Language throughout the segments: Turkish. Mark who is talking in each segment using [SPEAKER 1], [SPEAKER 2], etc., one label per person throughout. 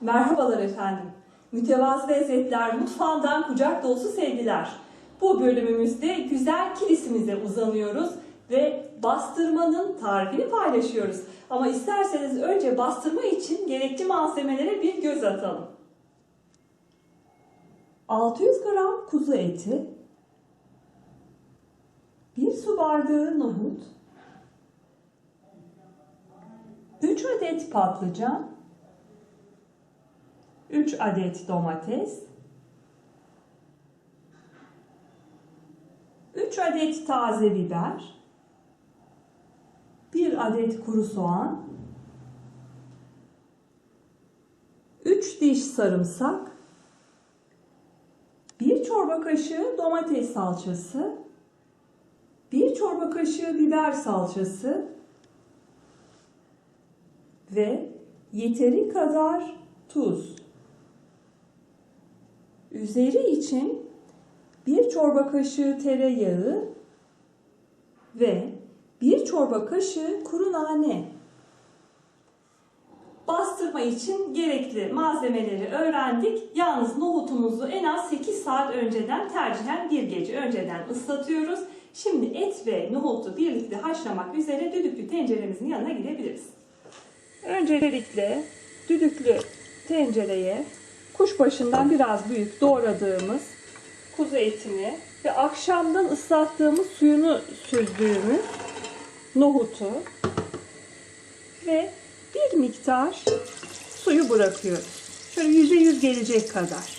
[SPEAKER 1] Merhabalar efendim. Mütevazı Lezzetler Mutfağından kucak dolusu sevgiler. Bu bölümümüzde güzel kilisimize uzanıyoruz ve bastırmanın tarifini paylaşıyoruz. Ama isterseniz önce bastırma için gerekli malzemelere bir göz atalım. 600 gram kuzu eti, 1 su bardağı nohut, 3 adet patlıcan, 3 adet domates, 3 adet taze biber, 1 adet kuru soğan, 3 diş sarımsak, 1 çorba kaşığı domates salçası, 1 çorba kaşığı biber salçası. Ve yeteri kadar tuz. Üzeri için 1 çorba kaşığı tereyağı ve 1 çorba kaşığı kuru nane. Bastırma için gerekli malzemeleri öğrendik. Yalnız nohutumuzu en az 8 saat önceden tercihen bir gece önceden ıslatıyoruz. Şimdi et ve nohutu birlikte haşlamak üzere düdüklü tenceremizin yanına gidebiliriz. Öncelikle düdüklü tencereye kuşbaşından biraz büyük doğradığımız kuzu etini ve akşamdan ıslattığımız suyunu süzdüğümüz nohutu ve bir miktar suyu bırakıyoruz. Şöyle yüzde yüz gelecek kadar.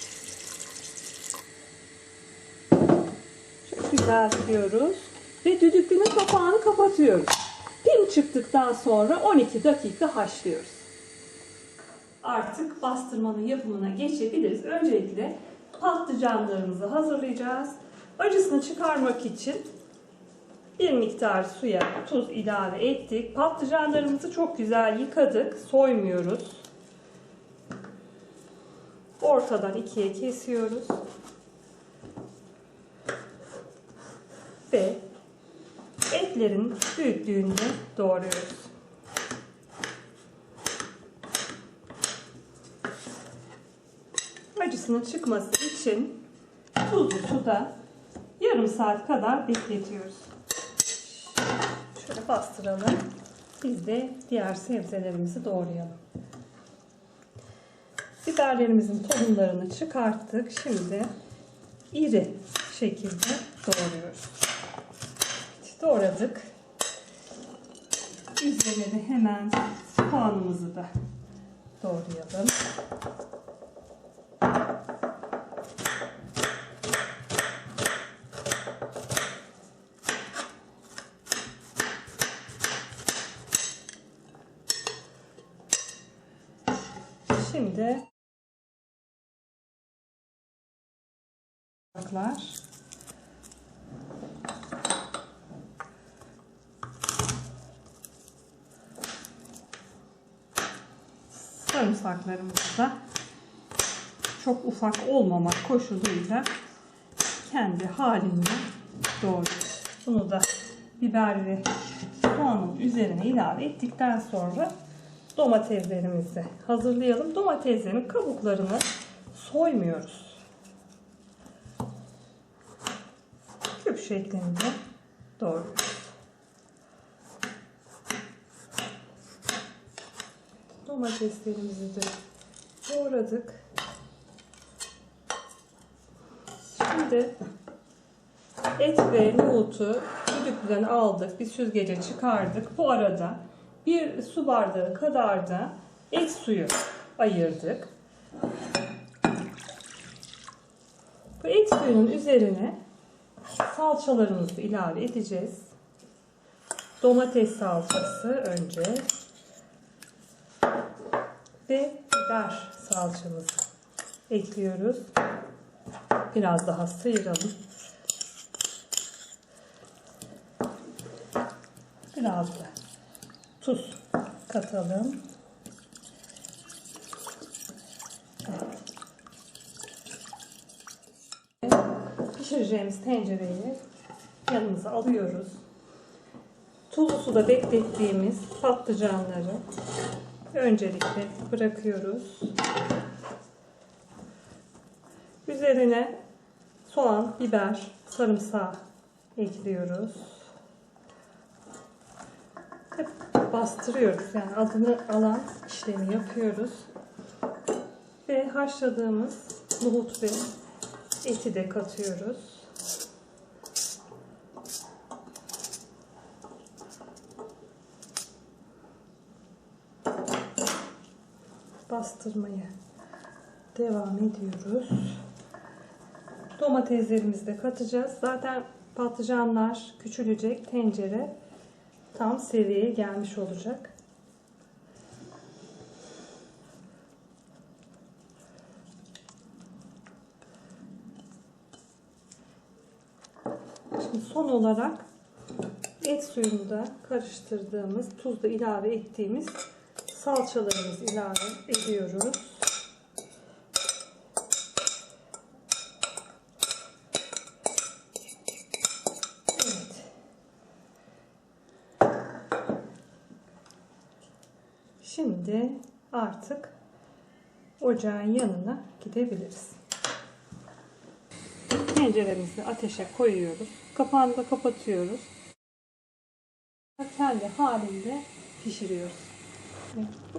[SPEAKER 1] Şöyle güzel diyoruz ve düdüklünün kapağını kapatıyoruz. Pim çıktıktan sonra 12 dakika haşlıyoruz. Artık bastırmanın yapımına geçebiliriz. Öncelikle patlıcanlarımızı hazırlayacağız. Acısını çıkarmak için bir miktar suya tuz ilave ettik. Patlıcanlarımızı çok güzel yıkadık. Soymuyoruz. Ortadan ikiye kesiyoruz. Ve etlerin büyüklüğünde doğruyoruz. Acısının çıkması için tuzlu suda yarım saat kadar bekletiyoruz. Şöyle bastıralım. Biz de diğer sebzelerimizi doğrayalım. Biberlerimizin tohumlarını çıkarttık. Şimdi iri şekilde doğruyoruz. Doğradık. Üzerine de hemen soğanımızı da doğrayalım. Şimdi Sarımsaklar. Sarımsaklarımızı da çok ufak olmamak koşuluyla kendi halinde doğruyoruz. Bunu da biber ve soğanın üzerine ilave ettikten sonra domateslerimizi hazırlayalım. Domateslerin kabuklarını soymuyoruz. Küp şeklinde doğruyoruz. Domateslerimizi de doğradık. Şimdi et ve nohutu düdüklüden aldık. Bir süzgece çıkardık. Bu arada bir su bardağı kadar da et suyu ayırdık. Bu et suyunun üzerine salçalarımızı ilave edeceğiz. Domates salçası önce ve biber salçamızı ekliyoruz. Biraz daha sıyıralım. Biraz da tuz katalım. Pişireceğimiz tencereyi yanımıza alıyoruz. Tuzlu suda beklettiğimiz patlıcanları öncelikle bırakıyoruz. Üzerine soğan, biber, sarımsağı ekliyoruz. Bastırıyoruz. Yani adını alan işlemi yapıyoruz. Ve haşladığımız nohut ve eti de katıyoruz. Bastırmaya devam ediyoruz. Domateslerimizi de katacağız. Zaten patlıcanlar küçülecek. Tencere tam seviyeye gelmiş olacak. Şimdi son olarak et suyunu da karıştırdığımız, tuz da ilave ettiğimiz salçalarımızı ilave ediyoruz. Evet. Şimdi artık ocağın yanına gidebiliriz. Tenceremizi ateşe koyuyoruz. Kapağını da kapatıyoruz. Kendi halinde pişiriyoruz.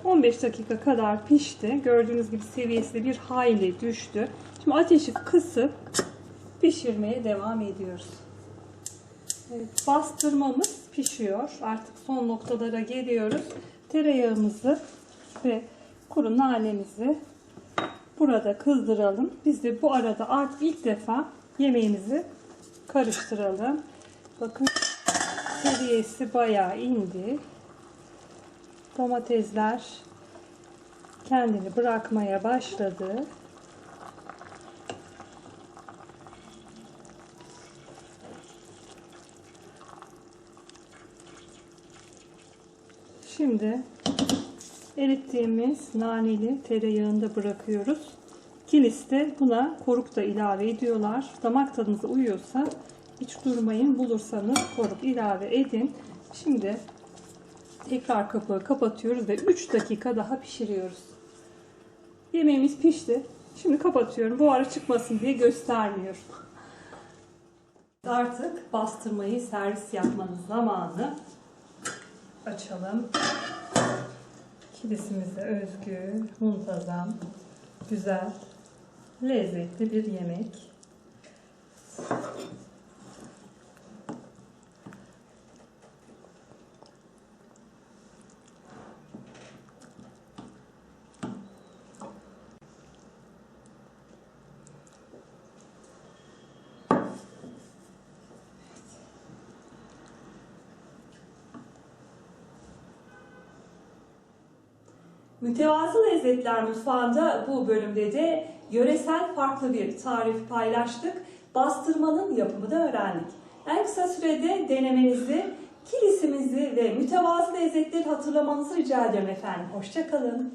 [SPEAKER 1] 15 dakika kadar pişti. Gördüğünüz gibi seviyesi bir hayli düştü. Şimdi ateşi kısıp pişirmeye devam ediyoruz. Evet, bastırmamız pişiyor. Artık son noktalara geliyoruz. Tereyağımızı ve kuru nanemizi burada kızdıralım. Biz de bu arada artık ilk defa yemeğimizi karıştıralım. Bakın seviyesi bayağı indi. Domatesler kendini bırakmaya başladı. Şimdi erittiğimiz naneli tereyağını da bırakıyoruz. Kilisi de buna koruk da ilave ediyorlar. Damak tadınıza uyuyorsa hiç durmayın. Bulursanız koruk ilave edin. Şimdi tekrar kapağı kapatıyoruz ve 3 dakika daha pişiriyoruz. Yemeğimiz pişti. Şimdi kapatıyorum. Buharı çıkmasın diye göstermiyorum. Artık bastırmayı servis yapmanın zamanı. Açalım. Kilisimize özgü, muntazam, güzel, lezzetli bir yemek. Mütevazı Lezzetler Mutfağı'nda bu bölümde de yöresel farklı bir tarif paylaştık. Bastırmanın yapımını öğrendik. En kısa sürede denemenizi, kilisimizi ve mütevazı lezzetleri hatırlamanızı rica ediyorum efendim. Hoşçakalın.